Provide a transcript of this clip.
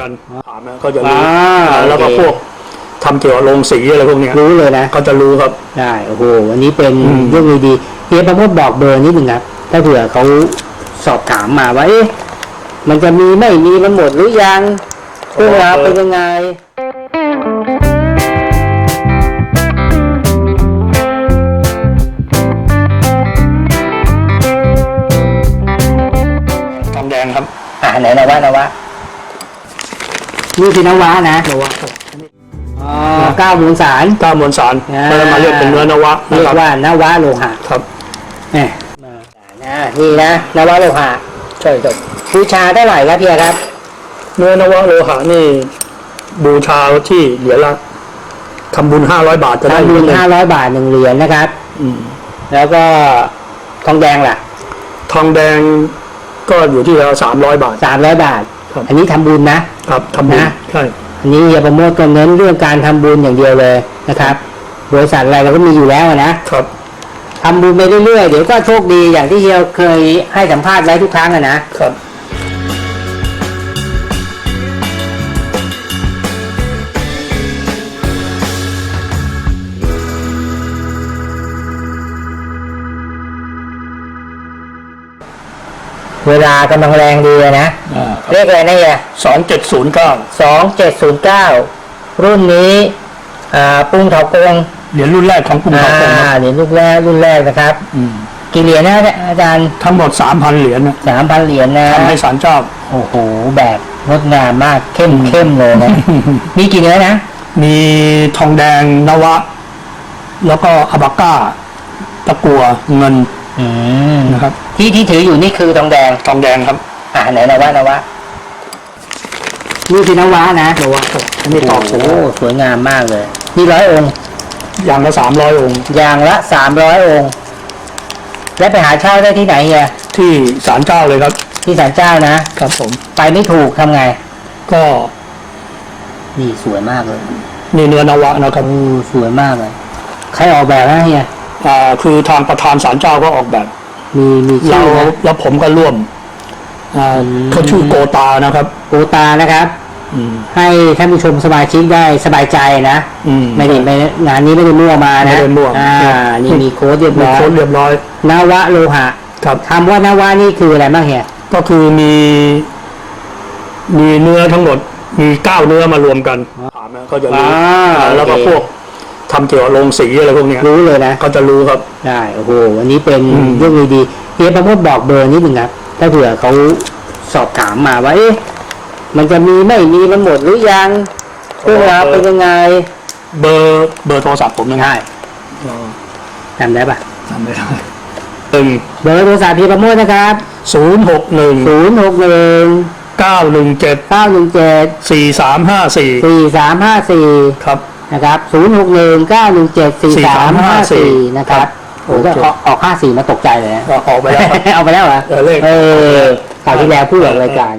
กันถามนะก็จะรู้อ่าอ่าแล้วก็โอเค พวกทำเกี่ยวกับโรงสีอะไรพวกเนี้ยรู้เลยนะก็จะรู้ครับ ได้โอ้โหวันนี้เป็นอืม เรื่องดีๆเฮียประโมทบอกเบอร์นิดหนึ่งครับถ้าเผื่อเขาสอบถามมาว่าเอ๊ะมันจะมีไม่มีมันหมดหรือยังเรื่องราวเป็นยังไง ทองแดงครับ อ่าไหนนวะนวะ นี่คือนวะนะนวะครับอ๋อเก้ามูลสาร ก้ามวลสารอ่า ก็เลยมาเรียกเป็นเนื้อนวะนะเรียคกรับว่านวะโลหะครับแหมมานะนี่นะนวะโลหะใช่ครับบูชาเท่าไหร่ครับเพียครับเนื้อนวะโลหะนี่ บูชาที่เหรียญละทำบุญห้าร้อยบาทจะได้ทำบุญเงินห้าร้อยบาทหนึ่งเหรียญนะครับ อืมแล้วก็ทองแดงล่ะทองแดงก็อยู่ที่เราสามร้อยบาท สามร้อยบาท ครับอันนี้ทำบุญนะครับทำบุญนะใช่อันนี้เฮียประโมทก็เน้นเรื่องการทำบุญอย่างเดียวเลยนะครับ บริษัทอะไรเราก็มีอยู่แล้วนะครับทำบุญไปเรื่อยๆเดี๋ยวก็โชคดีอย่างที่เฮียเคยให้สัมภาษณ์ไว้ทุกครั้งอะนะครับ เวลากำลังแรงดีเลยนะเลขอะไรนะเฮียสองเจ็ดศูนย์เก้าสองเจ็ดศูนย์เก้ารุ่นนี้อ่าปรุงเถากงเหรียญรุ่นแรกของกรุงอ่าเทพครับเหรียญลูกแรกรุ่นแรกนะครับอืมกี่เหรียญนะอาจารย์ทั้งหมดสามพันเหรียญนะสามพันเหรียญนะทำให้ศาลเจ้าโอ้โหแบบงดงามมากเข้มเข้มเลยนะมีกี่เนื้อนะมีทองแดงนวะ แล้วก็อาบาก้า ตะกัวเงินอืมนะครับ ที่ที่ถืออยู่นี่คือทองแดงทองแดงครับ อ่าไหนนวะนวะนี่คือนวะนะนวะครับอันนี้ตอบเสร็จโอ้แล้วสวยงามมากเลยนี่ร้อยองค์อย่างละสามร้อยองค์อย่างละสามร้อยองค์ แล้วไปหาเช่าได้ที่ไหนเฮียที่ศาลเจ้าเลยครับ ที่ศาลเจ้านะครับผม ไปไม่ถูกทำไง ก็นี่สวยมากเลยนี่เนื้อนวะนะครับโอ้สวยมากเลย ใครออกแบบนะเฮียอ่าคือทางประธานศาลเจ้าก็ออกแบบ มีมีเราชื่อนะแล้วผมก็ร่วมอ่าอืมเขาชื่อโกตานะครับ โกตานะครับ อืม ให้ท่านผู้ชมสมาชิกได้สบายใจนะอืม ไม่ได้ไม่งานนี้ไม่ได้มั่วมานะไม่ได้มั่ว อ่านี่มีโค้ดเรียบมีร้อยโค้ดเรียบร้อยนวะโลหะครับ คำว่านวะนี่คืออะไรบ้างเฮียก็คือมี มีเนื้อทั้งหมด มีเก้าเนื้อมารวมกันถามนะก็จะรู้อ่าอ่าแล้วก็โอเคพวก ทำเกี่ยวกับโรงสีอะไรพวกเนี้ยรู้เลยนะก็จะรู้ครับ ได้โอ้โหวันนี้เป็นอืม เรื่องดีๆเฮียประโมทบอกเบอร์นิดหนึ่งครับถ้าเผื่อเขาสอบถามมาว่าเอ๊ะมันจะมีไม่มีมันหมดหรือยังเรื่องราวเป็นยังไงเบอร์เบอร์โทรศัพท์ผมนะใช่อ๋อจำได้ปะจำไม่ได้หนึ่งเบอร์โทรศัพท์เฮียประโมทนะครับศูนย์หกหนึ่งศูนย์หกหนึ่งเก้าหนึ่งเจ็ดเก้าหนึ่งเจ็ดสี่สามห้าสี่สี่สามห้าสี่ครับ นะครับศูนย์หกหนึ่งเก้าหนึ่งเจ็ดสี่สามห้าสี่นะครับโอโอ้เคก็ออกห้าสี่มาตกใจเลยนะก็ออกไปแล้วครับเอาไปแล้วเหรอเออเลขเออข่าวที่แล้วพูดออกรายการ